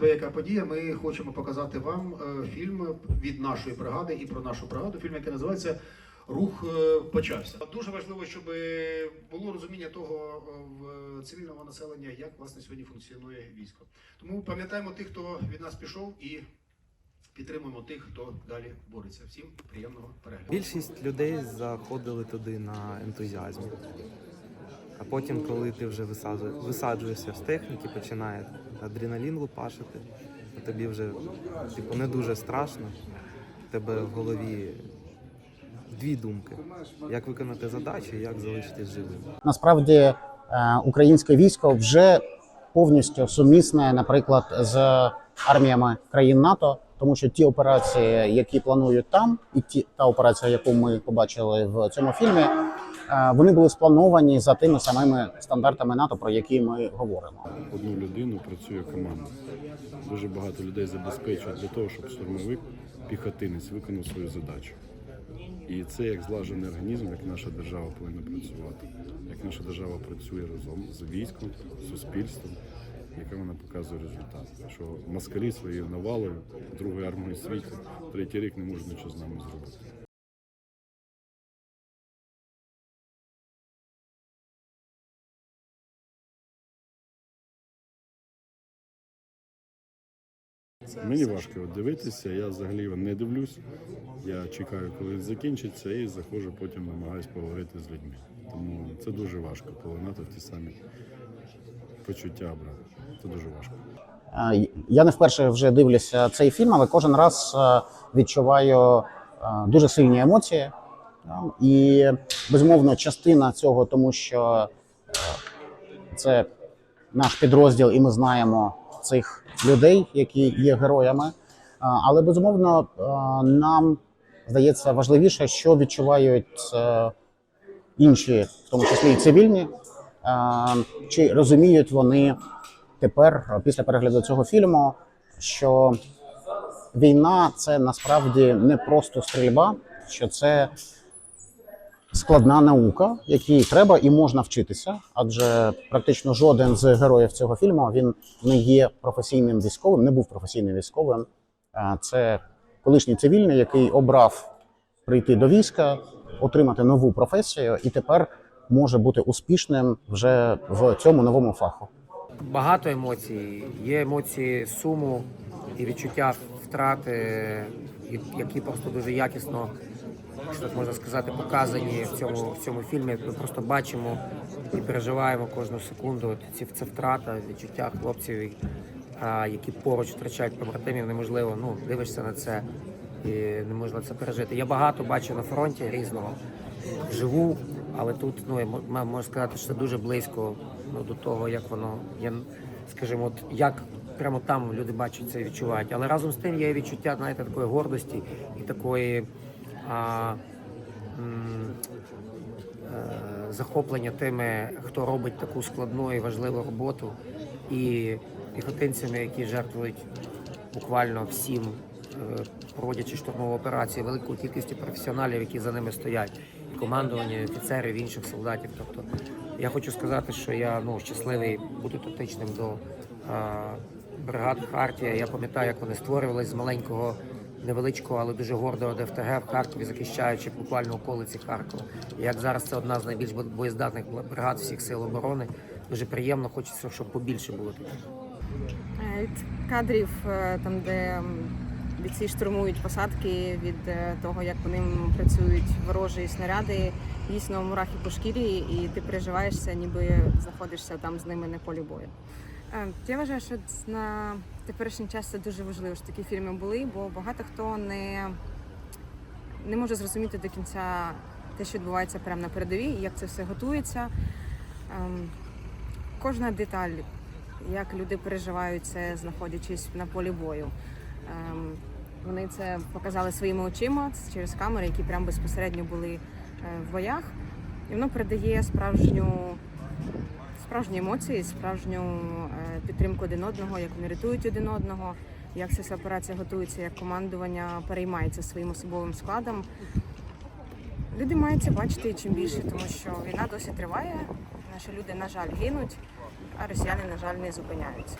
неабияка подія. Ми хочемо показати вам е, фільм від нашої бригади і про нашу бригаду. Фільм, який називається Рух е, почався. Дуже важливо, щоб було розуміння того е, в цивільного населення, як власне сьогодні функціонує військо. Тому пам'ятаємо тих, хто від нас пішов, і підтримуємо тих, хто далі бореться. Всім приємного перегляду. Більшість людей заходили туди на ентузіазмі. А потім, коли ти вже висаджу- висаджуєшся з техніки, починає адреналін лупашити, а тобі вже типу, не дуже страшно. У тебе в голові дві думки: як виконати задачу як залишитись живим. Насправді е, українське військо вже повністю сумісне, наприклад, з арміями країн НАТО, тому що ті операції, які планують там, і ті та операція, яку ми побачили в цьому фільмі, вони були сплановані за тими самими стандартами НАТО, про які ми говоримо. одну людину працює команда. Дуже багато людей забезпечують для того, щоб штурмовик, піхотинець виконав свою задачу. І це як злажений організм, як наша держава повинна працювати, як наша держава працює разом з військом, з суспільством, яка вона показує результат. Що москалі своєю навалою другої армії світу третій рік не можуть нічого з нами зробити. Мені важко його дивитися, я взагалі не дивлюсь. Я чекаю, коли закінчиться, і заходжу, потім намагаюсь поговорити з людьми. Тому це дуже важко поглинати в ті самі почуття, брат. Це дуже важко. Я не вперше вже дивлюся цей фільм, але кожен раз відчуваю дуже сильні емоції. І безумовно, частина цього, тому що е, це наш підрозділ, і ми знаємо цих людей, які є героями. Е, Але безумовно, е, нам здається важливіше, що відчувають е, інші, в тому числі і цивільні, чи розуміють вони тепер, після перегляду цього фільму, що війна це насправді не просто стрільба, що це складна наука, якій треба і можна вчитися, адже практично жоден з героїв цього фільму він не є професійним військовим, не був професійним військовим. Е, Це колишній цивільний, який обрав прийти до війська, отримати нову професію, і тепер може бути успішним вже в цьому новому фаху. Багато емоцій. Є емоції суму і відчуття втрати, які просто дуже якісно, якщо так можна сказати, показані в цьому, в цьому фільмі. Ми просто бачимо і переживаємо кожну секунду. От ці це втрата, відчуття хлопців, які поруч втрачають побратимів. Неможливо. Ну дивишся на це і неможливо це пережити. Я багато бачу на фронті різного живу, але тут ну я можу сказати, що це дуже близько ну, до того, як воно я скажімо, от як прямо там люди бачать це і відчувають. Але разом з тим є відчуття, знаєте, такої гордості і такої а, е, захоплення тими, хто робить таку складну і важливу роботу, і піхотинцями, які жертвують буквально всім, е, проводячи штурмову операцію, велику кількістю професіоналів, які за ними стоять, і командування, офіцерів, інших солдатів. Тобто я хочу сказати, що я ну, щасливий бути дотичним до е, бригад Хартія. Я пам'ятаю, як вони створювалися з маленького. Невеличкого, але дуже гордого ДФТГ в Харкові, захищаючи буквально околиці Харкова. І як зараз це одна з найбільш боєздатних бригад всіх сил оборони. Дуже приємно, хочеться, щоб побільше було таких. Е, Від кадрів, е, там, де бійці штурмують посадки, від е, того, як по ним працюють ворожі снаряди, дійсно мурахи по шкірі, і ти переживаєшся, ніби знаходишся там з ними на полі бою. Я вважаю, що на теперішній час це дуже важливо, що такі фільми були, бо багато хто не, не може зрозуміти до кінця те, що відбувається прямо на передовій, як це все готується. Ем, Кожна деталь як люди переживають це, знаходячись на полі бою. Ем, Вони це показали своїми очима через камери, які прямо безпосередньо були е, в боях. І воно передає справжню, справжні емоції, справжню е, підтримку один одного, як вони рятують один одного, як ця операція готується, як командування переймається своїм особовим складом. Люди мають це бачити чим більше, тому що війна досі триває. Наші люди, на жаль, гинуть, а росіяни, на жаль, не зупиняються.